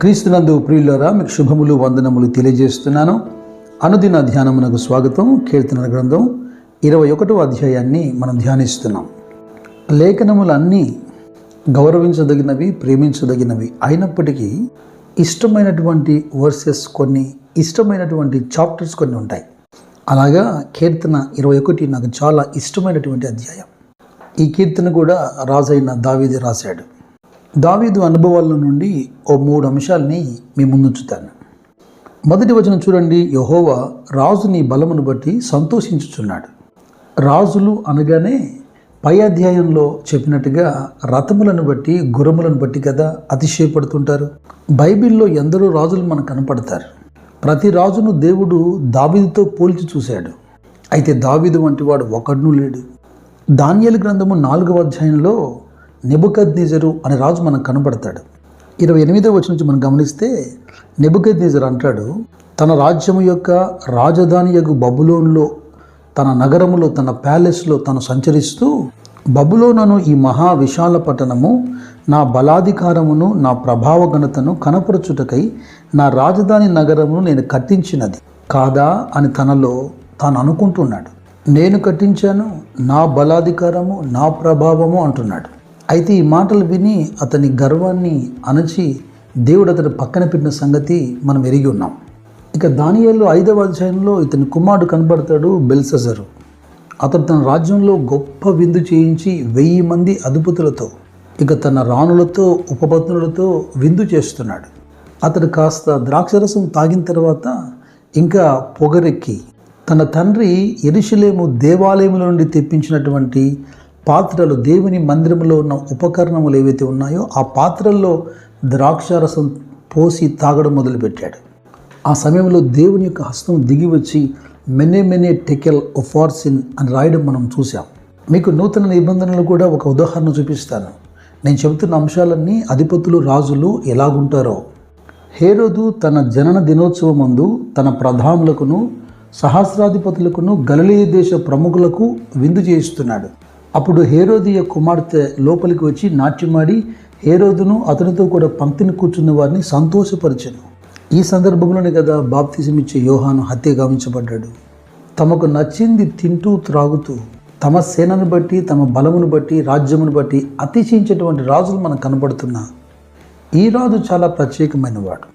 క్రీస్తునందు ప్రియులరా మీకు శుభములు వందనములు తెలియజేస్తున్నాను. అనుదిన ధ్యానమునకు స్వాగతం. కీర్తన గ్రంథం ఇరవై ఒకటో అధ్యాయాన్ని మనం ధ్యానిస్తున్నాం. లేఖనములన్నీ గౌరవించదగినవి ప్రేమించదగినవి అయినప్పటికీ ఇష్టమైనటువంటి వర్సెస్ కొన్ని ఇష్టమైనటువంటి చాప్టర్స్ కొన్ని ఉంటాయి. అలాగా కీర్తన ఇరవై ఒకటి నాకు చాలా ఇష్టమైనటువంటి అధ్యాయం. ఈ కీర్తన కూడా రాజైన దావీది రాశాడు. దావీదు అనుభవాల నుండి ఓ మూడు అంశాలని మీ ముందుంచుతాను మొదటి వచనం చూడండి. యహోవా రాజుని బలమును బట్టి సంతోషించుచున్నాడు. రాజులు అనగానే పై అధ్యాయంలో చెప్పినట్టుగా రథములను బట్టి గురములను బట్టి కదా అతిశయపడుతుంటారు? బైబిల్లో ఎందరో రాజులు మనకు కనపడతారు. ప్రతి రాజును దేవుడు దావీదుతో పోల్చి చూశాడు. అయితే దావీదు వంటి వాడు ఒకడునూ లేడు. ధాన్యాల గ్రంథము నాలుగవ అధ్యాయంలో నెబుకద్నేజరు అనే రాజు మనకు కనబడతాడు. ఇరవై ఎనిమిదో వచ్చి నుంచి మనం గమనిస్తే నెబుకద్నేజర్ అంటాడు తన రాజ్యము యొక్క రాజధాని యొక్క బబులోన్లో తన నగరములో తన ప్యాలెస్లో తను సంచరిస్తూ బబులోనను ఈ మహా విశాల పట్టణము నా బలాధికారమును నా ప్రభావ ఘనతను కనపరచుటకై నా రాజధాని నగరమును నేను కట్టించినది కాదా అని తనలో తాను అనుకుంటున్నాడు. నేను కట్టించాను నా బలాధికారము నా ప్రభావము అంటున్నాడు. అయితే ఈ మాటలు విని అతని గర్వాన్ని అణచి దేవుడు అతని పక్కన పెట్టిన సంగతి మనం ఎరిగి ఉన్నాం. ఇక దానియాలు ఐదవ అధ్యాయంలో ఇతని కుమారుడు కనబడతాడు బెల్సజరు. అతడు తన రాజ్యంలో గొప్ప విందు చేయించి వెయ్యి మంది అధిపతులతో ఇక తన రాణులతో ఉపపత్నులతో విందు చేస్తున్నాడు. అతడు కాస్త ద్రాక్షరసం తాగిన తర్వాత ఇంకా పొగరెక్కి తన తండ్రి ఎరుషులేము దేవాలయముల నుండి తెప్పించినటువంటి పాత్రలు దేవుని మందిరంలో ఉన్న ఉపకరణములు ఏవైతే ఉన్నాయో ఆ పాత్రల్లో ద్రాక్షారసం పోసి తాగడం మొదలుపెట్టాడు. ఆ సమయంలో దేవుని యొక్క హస్తం దిగి వచ్చి మెనే మెనే టెకెల్ ఒఫార్సిన్ అని రాయడం మనం చూసాం మీకు నూతన నిబంధనలు కూడా ఒక ఉదాహరణ చూపిస్తాను. నేను చెబుతున్న అంశాలన్నీ అధిపతులు రాజులు ఎలాగుంటారో. హేరోదు తన జనన దినోత్సవం ముందు తన ప్రధానులకును సహస్రాధిపతులకును గలలీ దేశ ప్రముఖులకు విందు చేయిస్తున్నాడు. అప్పుడు హేరోదియ కుమార్తె లోపలికి వచ్చి నాట్యమాడి హేరోదును అతనితో కూడా పంక్తిని కూర్చున్న వారిని సంతోషపరిచను. ఈ సందర్భంలోనే కదా బాప్తిజమిచ్చే యోహాను హత్య గావించబడ్డాడు. తమకు నచ్చింది తింటూ త్రాగుతూ తమ సేనను బట్టి తమ బలమును బట్టి రాజ్యమును బట్టి అతిశయించేటువంటి రాజులు మనకు కనబడుతున్నా ఈ రాజు చాలా ప్రత్యేకమైనవాడు.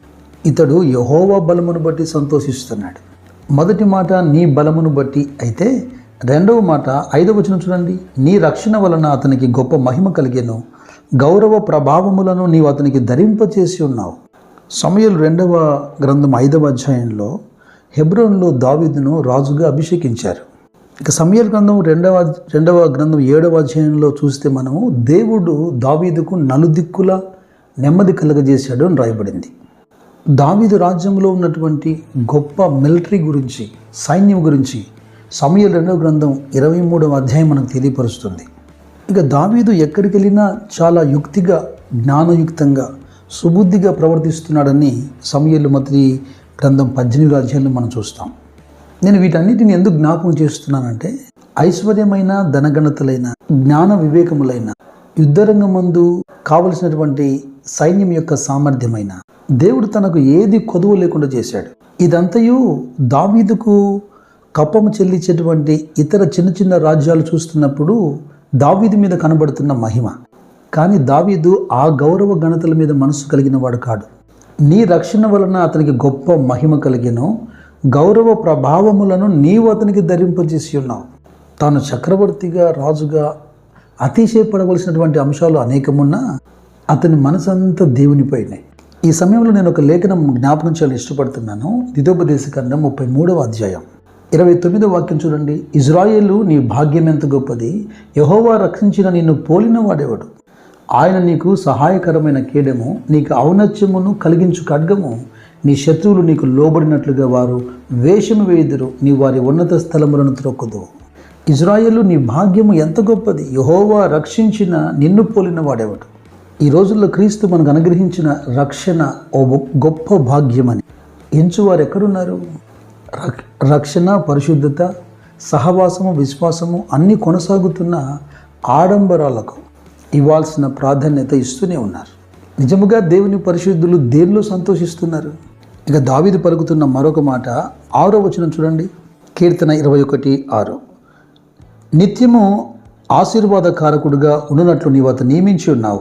ఇతడు యహోవా బలమును బట్టి సంతోషిస్తున్నాడు. మొదటి మాట నీ బలమును బట్టి అయితే రెండవ మాట ఐదవ వచనం చూడండి. నీ రక్షణ వలన అతనికి గొప్ప మహిమ కలిగేను. గౌరవ ప్రభావములను నీవు అతనికి ధరింపచేసి ఉన్నావు. సమయలు రెండవ గ్రంథం ఐదవ అధ్యాయంలో హెబ్రోన్లో దావీదును రాజుగా అభిషేకించారు. ఇక సమయల్ గ్రంథం రెండవ రెండవ గ్రంథం ఏడవ అధ్యాయంలో చూస్తే మనము దేవుడు దావీదుకు నలుదిక్కుల నెమ్మది కలగజేశాడు అని రాయబడింది. దావీదు రాజ్యంలో ఉన్నటువంటి గొప్ప మిలిటరీ గురించి సైన్యం గురించి సమయ రెండవ గ్రంథం ఇరవై మూడవ అధ్యాయం మనకు తెలియపరుస్తుంది. ఇక దావీదు ఎక్కడికి వెళ్ళినా చాలా యుక్తిగా జ్ఞానయుక్తంగా సుబుద్ధిగా ప్రవర్తిస్తున్నాడని సమయలు మతి గ్రంథం పద్దెనిమిది అధ్యాయంలో మనం చూస్తాం. నేను వీటన్నిటిని ఎందుకు జ్ఞాపకం చేస్తున్నానంటే ఐశ్వర్యమైన ధనగణతలైన జ్ఞాన వివేకములైన యుద్ధరంగం మందు కావలసినటువంటి సైన్యం యొక్క సామర్థ్యమైన దేవుడు తనకు ఏది కొదువు లేకుండా చేశాడు. ఇదంతయు దావీదుకు కప్పము చెల్లించేటువంటి ఇతర చిన్న చిన్న రాజ్యాలు చూస్తున్నప్పుడు దావీదు మీద కనబడుతున్న మహిమ. కానీ దావీదు ఆ గౌరవ గణతల మీద మనసు కలిగిన వాడు కాడు. నీ రక్షణ వలన అతనికి గొప్ప మహిమ కలిగిన గౌరవ ప్రభావములను నీవు అతనికి ధరింపజేసి ఉన్నావు. తాను చక్రవర్తిగా రాజుగా అతిశయపడవలసినటువంటి అంశాలు అనేకమున్నా అతని మనసంతా దేవునిపైనే ఈ సమయంలో నేను ఒక లేఖనం జ్ఞాపకం చేయాలని ఇష్టపడుతున్నాను. ద్వితోపదేశకరణం ముప్పై మూడవ అధ్యాయం. ఇరవై తొమ్మిదో వాక్యం చూడండి. ఇజ్రాయేలు నీ భాగ్యం ఎంత గొప్పది? యహోవా రక్షించిన నిన్ను పోలిన వాడేవాడు? ఆయన నీకు సహాయకరమైన కీడము నీకు ఔన్నత్యమును కలిగించు ఖడ్గము. నీ శత్రువులు నీకు లోబడినట్లుగా వారు వేషము వేయుదురు నీ వారి ఉన్నత స్థలములను త్రొక్కుదు ఇజ్రాయేలు నీ భాగ్యము ఎంత గొప్పది? యహోవా రక్షించిన నిన్ను పోలిన వాడేవాడు? ఈ రోజుల్లో క్రీస్తు మనకు అనుగ్రహించిన రక్షణ ఓ గొప్ప భాగ్యమని. ఎంచువారు ఎక్కడున్నారు? రక్షణ పరిశుద్ధత సహవాసము విశ్వాసము అన్నీ కొనసాగుతున్న ఆడంబరాలకు ఇవ్వాల్సిన ప్రాధాన్యత ఇస్తూనే ఉన్నారు. నిజముగా దేవుని పరిశుద్ధులు దేనిలో సంతోషిస్తున్నారు? ఇక దావిది పలుకుతున్న మరొక మాట ఆరో వచనం చూడండి. కీర్తన ఇరవై ఒకటి ఆరు. నిత్యము ఆశీర్వాదకారకుడుగా ఉండునట్లు నీవు అతను నియమించి ఉన్నావు.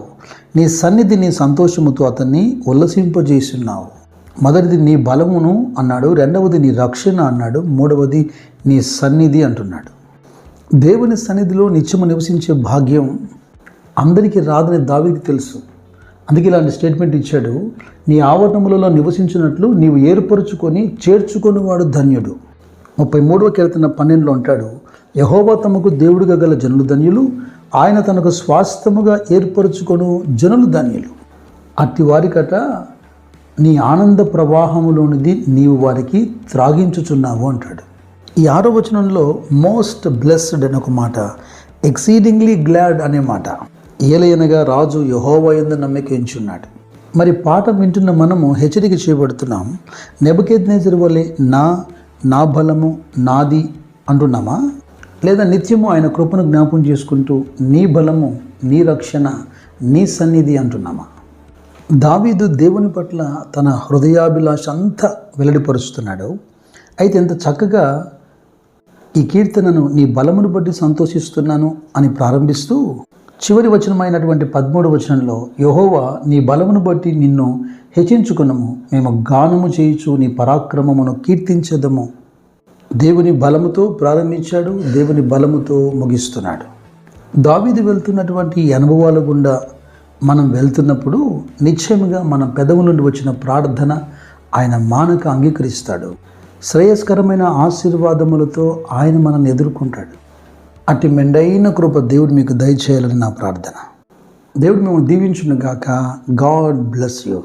నీ సన్నిధిని సంతోషముతో అతన్ని ఉల్లసింపజేసి ఉన్నావు. మొదటిది నీ బలమును అన్నాడు రెండవది నీ రక్షణ అన్నాడు మూడవది నీ సన్నిధి అంటున్నాడు. దేవుని సన్నిధిలో నిత్యము నివసించే భాగ్యం అందరికీ రాదని దావికి తెలుసు. అందుకే ఇలాంటి స్టేట్మెంట్ ఇచ్చాడు నీ ఆవరణములలో నివసించినట్లు నీవు ఏర్పరుచుకొని చేర్చుకొనివాడు ధన్యుడు. ముప్పై మూడవ కీర్తన పన్నెండులో అంటాడు యహోవా తమకు దేవుడిగా గల జనులు ధన్యులు ఆయన తనకు స్వాస్థముగా ఏర్పరచుకొను జనులు ధన్యులు. అట్టి వారికట నీ ఆనంద ప్రవాహములోనిది నీవు వారికి త్రాగించుచున్నావు అంటాడు. ఈ ఆరో వచనంలో మోస్ట్ బ్లెస్డ్ అని ఒక మాట ఎక్సీడింగ్లీ గ్లాడ్ అనే మాట. ఏలయనగా రాజు యహోవయందు నమ్మకించున్నాడు మరి పాట వింటున్న మనము హెచ్చరిక చేయబడుతున్నాం నెబకేద్నేజర్ వలె నా నా బలము నాది అంటున్నామా? లేదా నిత్యము ఆయన కృపను జ్ఞాపం చేసుకుంటూ నీ బలము నీ రక్షణ నీ సన్నిధి అంటున్నామా? దావీదు దేవుని పట్ల తన హృదయాభిలాష అంతా వెల్లడిపరుస్తున్నాడు. అయితే ఎంత చక్కగా ఈ కీర్తనను నీ బలమును బట్టి సంతోషిస్తున్నాను అని ప్రారంభిస్తూ చివరి వచనమైనటువంటి పదమూడు వచనంలో యహోవా నీ బలమును బట్టి నిన్ను హెచ్చించుకున్నాము మేము గానము చేయుచు నీ పరాక్రమమును కీర్తించదము. దేవుని బలముతో ప్రారంభించాడు దేవుని బలముతో ముగిస్తున్నాడు. దావీది వెళ్తున్నటువంటి ఈ అనుభవాల గుండా మనం వెళ్తున్నప్పుడు నిశ్చయముగా మన పెదవుల నుండి వచ్చిన ప్రార్థన ఆయన మానక అంగీకరిస్తాడు. శ్రేయస్కరమైన ఆశీర్వాదములతో ఆయన మనల్ని ఎదుర్కొంటాడు. అటు మెండైన కృప దేవుడు మీకు దయచేయాలని నా ప్రార్థన. దేవుడు మేము దీవించునుగాక. God bless you.